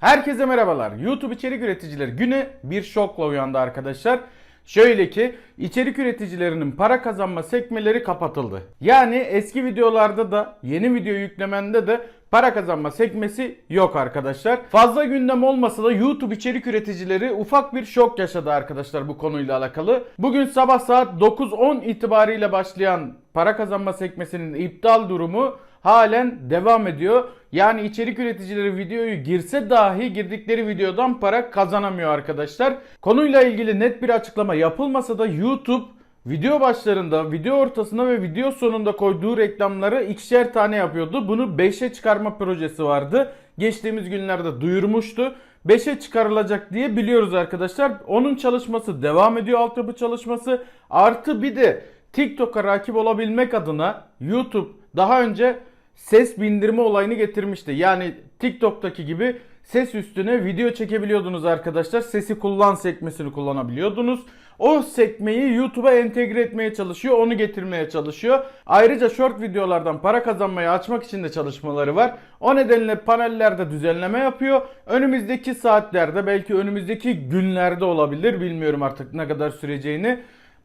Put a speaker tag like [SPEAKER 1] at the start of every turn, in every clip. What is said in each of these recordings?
[SPEAKER 1] Herkese merhabalar. YouTube içerik üreticileri güne bir şokla uyandı arkadaşlar. Şöyle ki içerik üreticilerinin para kazanma sekmeleri kapatıldı. Yani eski videolarda da yeni video yüklemende de para kazanma sekmesi yok arkadaşlar. Fazla gündem olmasa da YouTube içerik üreticileri ufak bir şok yaşadı arkadaşlar bu konuyla alakalı. Bugün sabah saat 9-10 itibariyle başlayan para kazanma sekmesinin iptal durumu halen devam ediyor. Yani içerik üreticileri videoyu girse dahi girdikleri videodan para kazanamıyor arkadaşlar. Konuyla ilgili net bir açıklama yapılmasa da YouTube video başlarında, video ortasında ve video sonunda koyduğu reklamları ikişer tane yapıyordu. Bunu 5'e çıkarma projesi vardı. Geçtiğimiz günlerde duyurmuştu. 5'e çıkarılacak diye biliyoruz arkadaşlar. Onun çalışması devam ediyor altyapı çalışması. Artı bir de TikTok'a rakip olabilmek adına YouTube daha önce ses bindirme olayını getirmişti. Yani TikTok'taki gibi ses üstüne video çekebiliyordunuz arkadaşlar. Sesi kullan sekmesini kullanabiliyordunuz. O sekmeyi YouTube'a entegre etmeye çalışıyor, onu getirmeye çalışıyor. Ayrıca short videolardan para kazanmayı açmak için de çalışmaları var. O nedenle panellerde düzenleme yapıyor. Önümüzdeki saatlerde belki önümüzdeki günlerde olabilir bilmiyorum artık ne kadar süreceğini.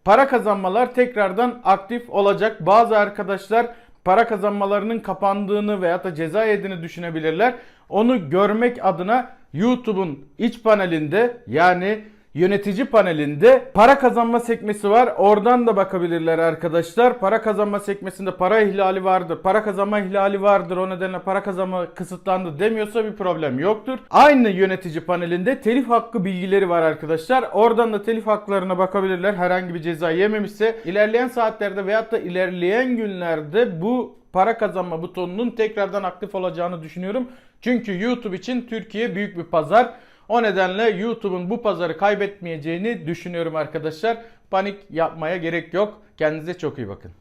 [SPEAKER 1] Para kazanmalar tekrardan aktif olacak. Bazı arkadaşlar para kazanmalarının kapandığını veya da ceza yediğini düşünebilirler. Onu görmek adına YouTube'un iç panelinde yani yönetici panelinde para kazanma sekmesi var. Oradan da bakabilirler arkadaşlar. Para kazanma sekmesinde para ihlali vardır. Para kazanma ihlali vardır. O nedenle para kazanma kısıtlandı demiyorsa bir problem yoktur. Aynı yönetici panelinde telif hakkı bilgileri var arkadaşlar. Oradan da telif haklarına bakabilirler. Herhangi bir ceza yememişse ilerleyen saatlerde veyahut da ilerleyen günlerde bu para kazanma butonunun tekrardan aktif olacağını düşünüyorum. Çünkü YouTube için Türkiye büyük bir pazar. O nedenle YouTube'un bu pazarı kaybetmeyeceğini düşünüyorum arkadaşlar. Panik yapmaya gerek yok. Kendinize çok iyi bakın.